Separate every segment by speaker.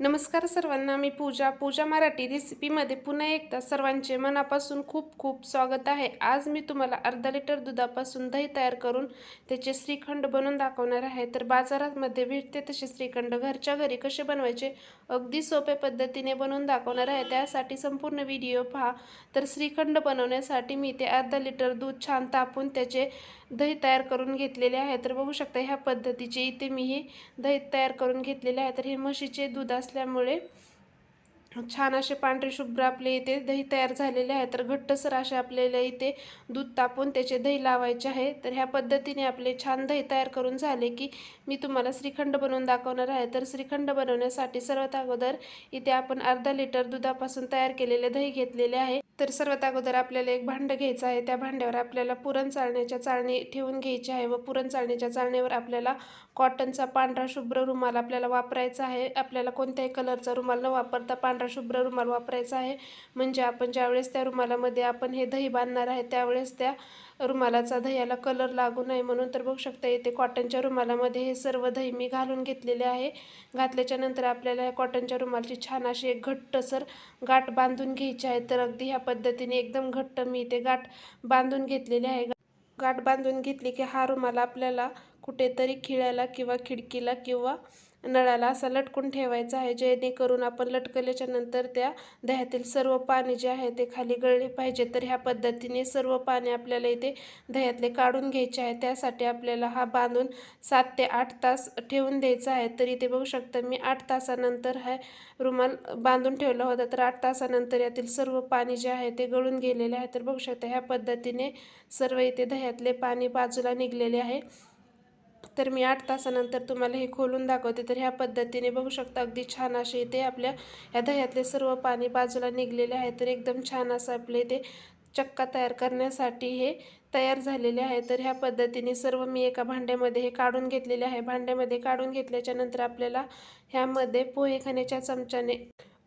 Speaker 1: नमस्कार सर्वांना मी पूजा. पूजा मराठी रेसिपीमध्ये पुन्हा एकदा सर्वांचे मनापासून खूप खूप स्वागत आहे. आज मी तुम्हाला अर्धा लिटर दुधापासून दही तयार करून त्याचे श्रीखंड बनवून दाखवणार आहे. तर बाजारामध्ये भेटते तसे श्रीखंड. घरच्या घरी कसे बनवायचे अगदी सोप्या पद्धतीने बनवून दाखवणार आहे. त्यासाठी संपूर्ण व्हिडिओ पहा. तर श्रीखंड बनवण्यासाठी मी ते अर्धा लिटर दूध छान तापून त्याचे दही तयार करून घेतलेले आहे. तर बघू शकता ह्या पद्धतीचे इथे मी हे दही तयार करून घेतलेले आहे. तर हे म्हशीचे दूध असल्यामुळे छान असे पांढरे शुभ्र आपले इथे दही तयार झालेले आहे. तर घट्टसर असे आपल्याला इथे दूध तापून त्याचे दही लावायचे आहे. तर ह्या पद्धतीने आपले छान दही तयार करून झाले की मी तुम्हाला श्रीखंड बनवून दाखवणार आहे. तर श्रीखंड बनवण्यासाठी सर्वात अगोदर इथे आपण अर्धा लिटर दुधापासून तयार केलेले दही घेतलेले आहे. तर सर्वात अगोदर आपल्याला एक भांडं घ्यायचं आहे. त्या भांड्यावर आपल्याला पुरण चाळण्याच्या चाळणी ठेवून घ्यायची आहे व पुरण चाळण्याच्या चाळणीवर आपल्याला कॉटनचा पांढरा शुभ्र रुमाल आपल्याला वापरायचा आहे. आपल्याला कोणत्याही कलरचा रुमाल न वापरता पांढरा शुभ्र रुमाल वापरायचा आहे. म्हणजे आपण ज्यावेळेस त्या रुमालामध्ये आपण हे दही बांधणार आहे त्यावेळेस त्या रुमालाचा दह्याला कलर लागू नये म्हणून तर बघू शकता येते कॉटनच्या रुमालामध्ये हे सर्व दही मी घालून घेतलेले आहे. घातल्याच्या नंतर आपल्याला या कॉटनच्या रुमालची छान अशी एक घट्टसर गाठ बांधून घ्यायची आहे. तर अगदी ह्या पद्धतीने एकदम घट्ट मी ते गाठ बांधून घेतलेले आहे. गाठ बांधून घेतली की हा रुमाल आपल्याला कुठेतरी खिळ्याला किंवा खिडकीला किंवा नळाला असा लटकून ठेवायचा आहे जेणेकरून आपण लटकल्याच्या नंतर त्या दह्यातील सर्व पाणी जे आहे ते खाली गळले पाहिजे. तर ह्या पद्धतीने सर्व पाणी आपल्याला इथे दह्यातले काढून घ्यायचे आहे. त्यासाठी आपल्याला हा बांधून सात ते आठ तास ठेवून द्यायचा आहे. तर इथे बघू शकता मी आठ तासानंतर हा रुमाल बांधून ठेवला होता. तर आठ तासानंतर यातील सर्व पाणी जे आहे ते गळून गेलेले आहे. तर बघू शकता ह्या पद्धतीने सर्व इथे दह्यातले पाणी बाजूला निघलेले आहे. तर मी आठ तासानंतर तुम्हाला हे खोलून दाखवते. तर ह्या पद्धतीने बघू शकता अगदी छान असे इथे आपल्या ह्या दह्यातले सर्व पाणी बाजूला निघलेले आहे. तर एकदम छान असं आपले इथे चक्का तयार करण्यासाठी हे तयार झालेले आहे. तर ह्या पद्धतीने सर्व मी एका भांड्यामध्ये हे काढून घेतलेले आहे. भांड्यामध्ये काढून घेतल्याच्या नंतर आपल्याला ह्यामध्ये पोहे खाण्याच्या चमच्याने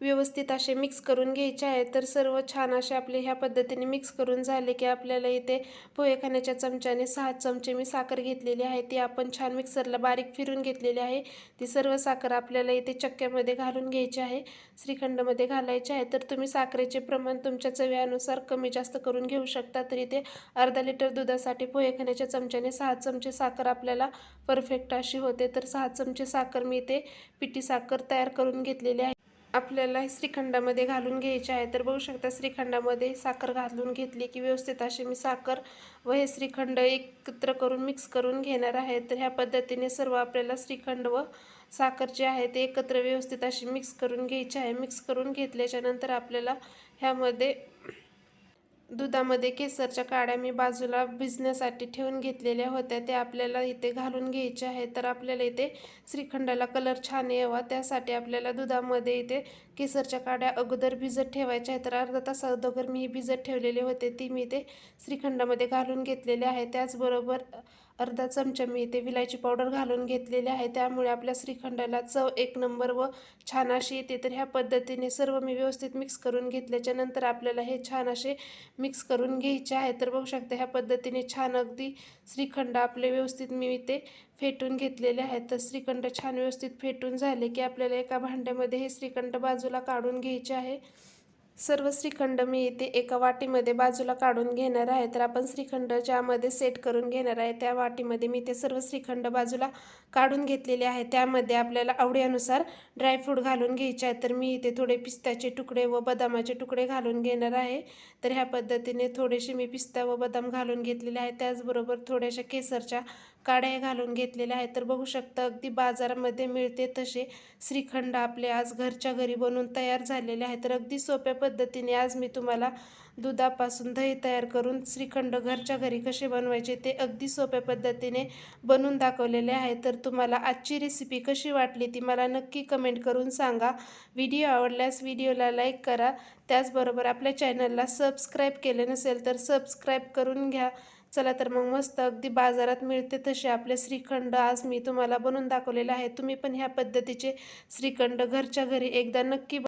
Speaker 1: व्यवस्थित असे मिक्स करून घ्यायचे आहे तर सर्व छान असे आपले ह्या पद्धतीने मिक्स करून झाले की आपल्याला इथे पोहे खाण्याच्या चमच्याने सहा चमचे मी साखर घेतलेली आहे. ती आपण छान मिक्सरला बारीक फिरून घेतलेली आहे. ती सर्व साखर आपल्याला इथे चक्क्यामध्ये घालून घ्यायची आहे. श्रीखंडमध्ये घालायचे आहे. तर तुम्ही साखरेचे प्रमाण तुमच्या चव्यानुसार कमी जास्त करून घेऊ शकता. तर इथे अर्धा लिटर दुधासाठी पोहे खाण्याच्या चमच्याने सहा चमचे साखर आपल्याला परफेक्ट अशी होते. तर सहा चमचे साखर मी इथे पिठी साखर तयार करून घेतलेली आहे. आपल्याला श्रीखंडामध्ये घालून घ्यायचे आहे. तर बघू शकता श्रीखंडामध्ये साखर घालून घेतली की व्यवस्थित अशी मी साखर व हे श्रीखंड एकत्र करून मिक्स करून घेणार आहे. तर ह्या पद्धतीने सर्व आपल्याला श्रीखंड व साखर जे आहे ते एकत्र व्यवस्थित अशी मिक्स करून घ्यायचे आहे. मिक्स करून घेतल्याच्यानंतर आपल्याला ह्यामध्ये दुधामध्ये केसरच्या काड्या मी बाजूला भिजण्यासाठी ठेवून घेतलेल्या होत्या. त्या आपल्याला इथे घालून घ्यायच्या आहेत. तर आपल्याला इथे श्रीखंडाला कलर छान यावा. त्यासाठी आपल्याला दुधामध्ये इथे केसरच्या काड्या अगोदर भिजत ठेवायच्या आहेत. तर अर्धा तास अगोदर मी भिजत ठेवलेले होते. ती मी ते श्रीखंडामध्ये घालून घेतलेले आहे. त्याचबरोबर अर्धा चमचा मी इथे विलायची पावडर घालून घेतलेली आहे. त्यामुळे आपल्या श्रीखंडाला चव एक नंबर व छान अशी येते. तर ह्या पद्धतीने सर्व मी व्यवस्थित मिक्स करून घेतल्याच्या नंतर आपल्याला हे छान असे मिक्स करून घ्यायचे आहे. तर बघू शकता ह्या पद्धतीने छान अगदी श्रीखंड आपले व्यवस्थित मी इथे फेटून घेतलेले आहेत. तर श्रीखंड छान व्यवस्थित फेटून झाले की आपल्याला एका भांड्यामध्ये हे श्रीखंड बाजूला काढून घ्यायचे आहे. सर्व श्रीखंड मी इथे एका वाटीमध्ये बाजूला काढून घेणार आहे. तर आपण श्रीखंड ज्यामध्ये सेट करून घेणार आहे त्या वाटीमध्ये मी ते सर्व श्रीखंड बाजूला काढून घेतलेले आहे. त्यामध्ये आपल्याला आवडीनुसार ड्रायफ्रूट घालून घ्यायचे आहे. तर मी इथे थोडे पिस्त्याचे तुकडे व बदामाचे तुकडे घालून घेणार आहे. तर ह्या पद्धतीने थोडेसे मी पिस्ता व बदाम घालून घेतलेले आहे. त्याचबरोबर थोड्याशा केसरच्या काड्या घालून घेतलेल्या आहेत. तर बघू शकता अगदी बाजारामध्ये मिळते तसे श्रीखंड आपले आज घरच्या घरी बनवून तयार झालेले आहेत. तर अगदी सोप्या पद्धतीने आज मी तुम्हाला दुधापासून दही तयार करून श्रीखंड घरच्या घरी कसे बनवायचे ते अगदी सोप्या पद्धतीने बनवून दाखवलेले आहे. तर तुम्हाला आजची रेसिपी कशी वाटली ती मला नक्की कमेंट करून सांगा. व्हिडिओ आवडल्यास व्हिडिओला लाईक करा. त्याचबरोबर आपल्या चॅनलला सबस्क्राईब केले नसेल तर सबस्क्राईब करून घ्या. चला तर मग मस्त अगदी बाजारात मिळते तसे आपले श्रीखंड. आज मी तुम्हाला बनवून दाखवलेले आहे. तुम्ही पण ह्या पद्धतीचे श्रीखंड घरच्या घरी एकदा नक्की